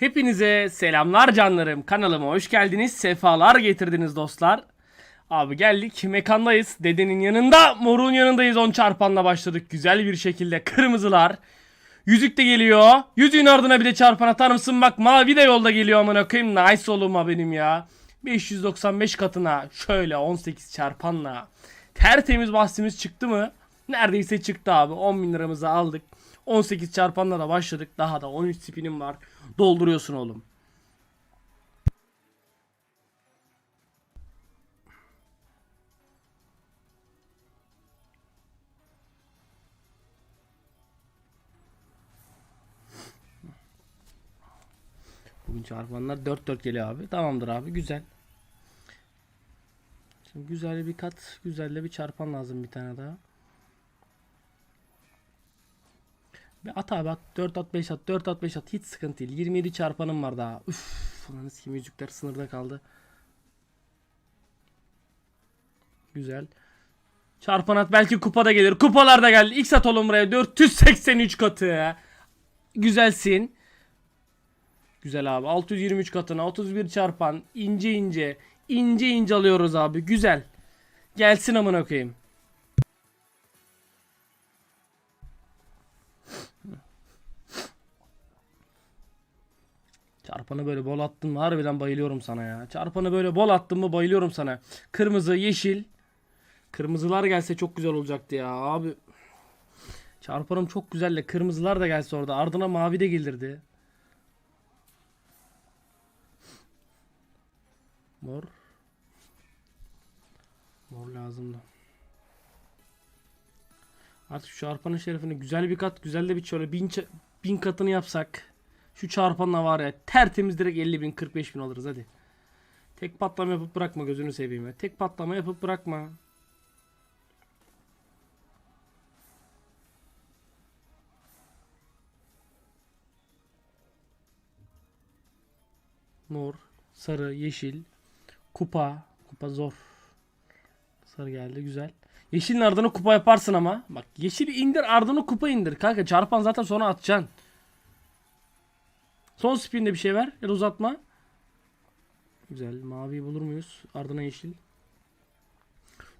Hepinize selamlar canlarım. Kanalıma hoş geldiniz. Sefalar getirdiniz dostlar. Abi geldik. Mekandayız. Dedenin yanında. Morun yanındayız. 10 çarpanla başladık. Güzel bir şekilde. Kırmızılar. Yüzük de geliyor. Yüzüğün ardına bir de çarpan atar mısın? Bak mavi de yolda geliyor amına koyayım. Nice oluma benim ya. 595 katına şöyle 18 çarpanla. Tertemiz bahsimiz çıktı mı? Neredeyse çıktı abi. 10 bin liramızı aldık. 18 çarpanla da başladık. Daha da 13 spinim var. Dolduruyorsun oğlum. Bugün çarpanlar 4-4 geliyor abi. Tamamdır abi güzel. Şimdi güzel bir kat, güzel de bir çarpan lazım bir tane daha. Bir at abi at 4 at 5 at 4 at 5 at hiç sıkıntı değil. 27 çarpanım var daha. Üf, ulan kim yüzükler sınırda kaldı. Güzel. Çarpan at belki kupada gelir. Kupalarda geldi. X at oğlum buraya 483 katı. Güzelsin. Güzel abi. 623 katına 31 çarpan ince ince ince ince alıyoruz abi. Güzel. Gelsin amına koyayım. Çarpanı böyle bol attın mı harbiden bayılıyorum sana ya. Çarpanı böyle bol attın mı bayılıyorum sana. Kırmızı, yeşil. Kırmızılar gelse çok güzel olacaktı ya abi. Çarpanım çok güzel de kırmızılar da gelse orada. Ardına mavi de gelirdi. Mor. Mor lazımdı. Artık şu çarpanın şerefine güzel bir kat, güzel de bir şöyle bin, bin katını yapsak. Şu çarpanla var ya tertemiz direkt 50 bin 45 bin alırız hadi. Tek patlama yapıp bırakma gözünü seveyim ya. Tek patlama yapıp bırakma. Mor, sarı, yeşil, kupa. Kupa zor. Sarı geldi güzel. Yeşilin ardına kupa yaparsın ama. Bak yeşili indir ardına kupa indir. Kanka çarpan zaten sonra atacaksın. Son spinde bir şey ver. Da uzatma. Güzel. Maviyi bulur muyuz? Ardına yeşil.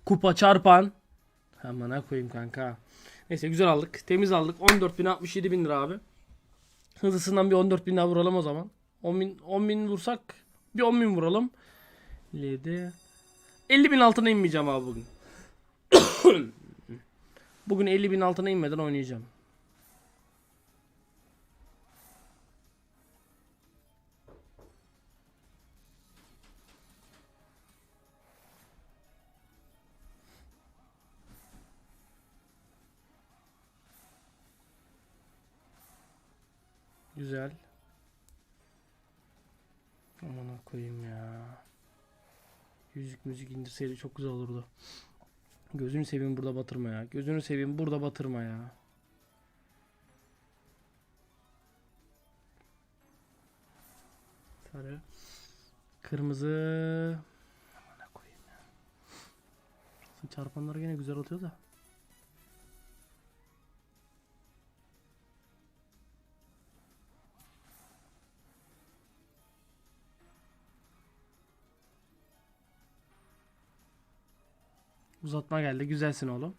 Kupa çarpan. Hemen koyayım kanka. Neyse güzel aldık. Temiz aldık. 14.000 67 bin lira abi. Hızlısından bir 14 bin daha vuralım o zaman. 10 bin, 10 bin vursak bir 10 bin vuralım. 7 50 bin altına inmeyeceğim abi bugün. bugün 50 bin altına inmeden oynayacağım. Güzel. Aman koyayım ya. Yüzük müzik indirseydi çok güzel olurdu. Gözünü seveyim burada batırma ya. Gözünü seveyim burada batırma ya. Sarı. Kırmızı. Aman koyayım ya. Çarpanlar gene güzel atıyor da. Uzatma geldi. Güzelsin oğlum.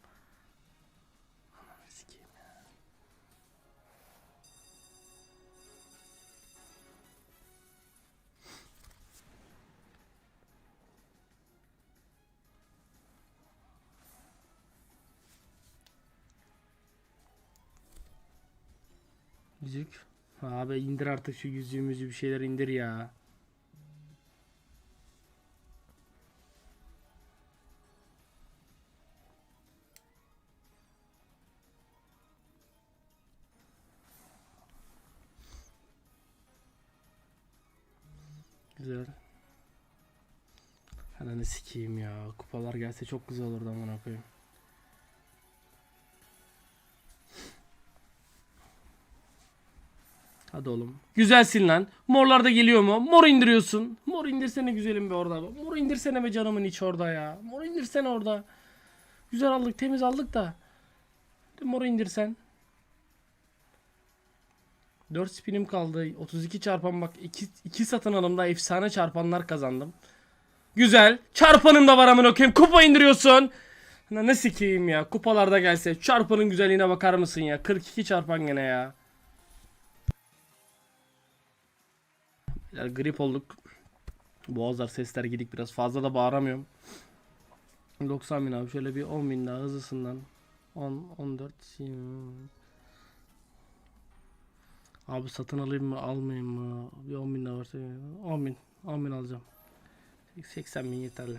Yüzük. Abi indir artık şu yüzüğümüzü bir şeyler indir ya. Güzel. Ananı sikeyim ya. Kupalar gelse çok güzel olurdu amına koyayım. Hadi oğlum. Güzelsin lan. Morlar da geliyor mu? Mor indiriyorsun. Mor indirsene güzelim be orada. Mor indirsene be canımın içi orada ya. Mor indirsene orada. Güzel aldık, temiz aldık da. Mor indirsen. 4 spinim kaldı. 32 çarpan bak 2, 2 satın alımda efsane çarpanlar kazandım. Güzel. Çarpanım da var amına koyayım. Kupa indiriyorsun. Lan Ne sikeyim ya. Kupalarda gelse. Çarpanın güzelliğine bakar mısın ya? 42 çarpan gene ya. Grip olduk. Boğazlar sesler gidik biraz. Fazla da bağıramıyorum. 90 bin abi. Şöyle bir 10 bin daha hızlısından. 10, 14, 20. Abi satın alayım mı almayayım mı? Bir 10 bin daha varsa 10 bin. 10 bin alacağım. 80 bin yeterli.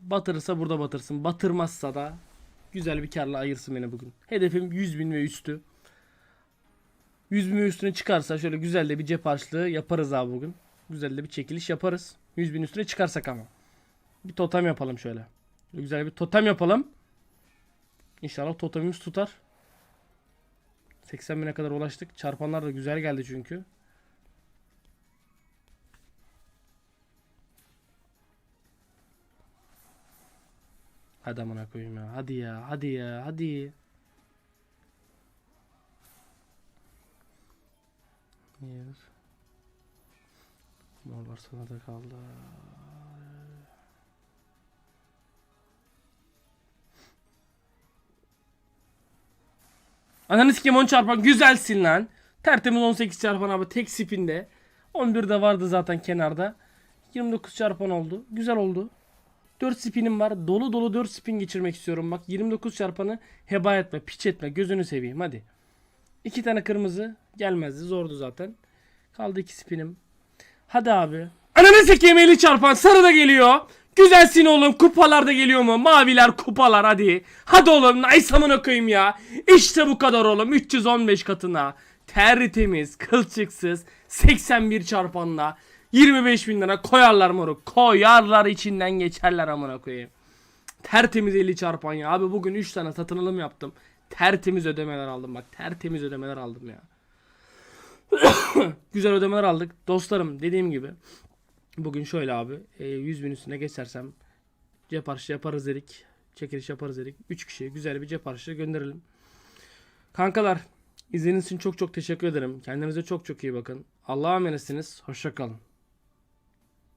Batırırsa burada batırsın. Batırmazsa da güzel bir karla ayırsın beni bugün. Hedefim 100 bin ve üstü. 100 bin üstüne çıkarsa şöyle güzel de bir cep harçlığı yaparız abi bugün. Güzel de bir çekiliş yaparız. 100 bin üstüne çıkarsak ama. Bir totem yapalım şöyle. Güzel bir totem yapalım. İnşallah totemimiz tutar. 80 bine kadar ulaştık. Çarpanlar da güzel geldi çünkü. Hadi amına koyayım ya. Hadi ya. Hadi ya. Hadi. Yer. Morlar sana da kaldı. Ananı sikeyim 10 çarpan güzelsin lan. Tertemiz 18 çarpan abi tek spinde. 11 de vardı zaten kenarda. 29 çarpan oldu. Güzel oldu. 4 spinim var. Dolu dolu 4 spin geçirmek istiyorum. Bak 29 çarpanı heba etme, piç etme. Gözünü seveyim hadi. 2 tane kırmızı gelmezdi. Zordu zaten. Kaldı 2 spinim. Hadi abi. Ananı sikeyim 50 çarpan. Sarı da geliyor. Güzelsin oğlum. Kupalar da geliyor mu? Maviler kupalar hadi. Hadi oğlum. Nice amına koyayım ya. İşte bu kadar oğlum. 315 katına. Tertemiz, kılçıksız, 81 çarpanla 25 bin lira koyarlar moruk. Koyarlar içinden geçerler amına koyayım. Tertemiz 50 çarpan ya. Abi bugün 3 tane satın alım yaptım. Tertemiz ödemeler aldım bak. Tertemiz ödemeler aldım ya. Güzel ödemeler aldık. Dostlarım dediğim gibi. Bugün şöyle abi. e, 100 bin üstüne geçersem cep harçlı yaparız dedik. Çekiliş yaparız dedik. 3 kişiye güzel bir cep harçlı gönderelim. Kankalar izlediğiniz için çok çok teşekkür ederim. Kendinize çok çok iyi bakın. Allah'a emanetsiniz. Hoşça kalın.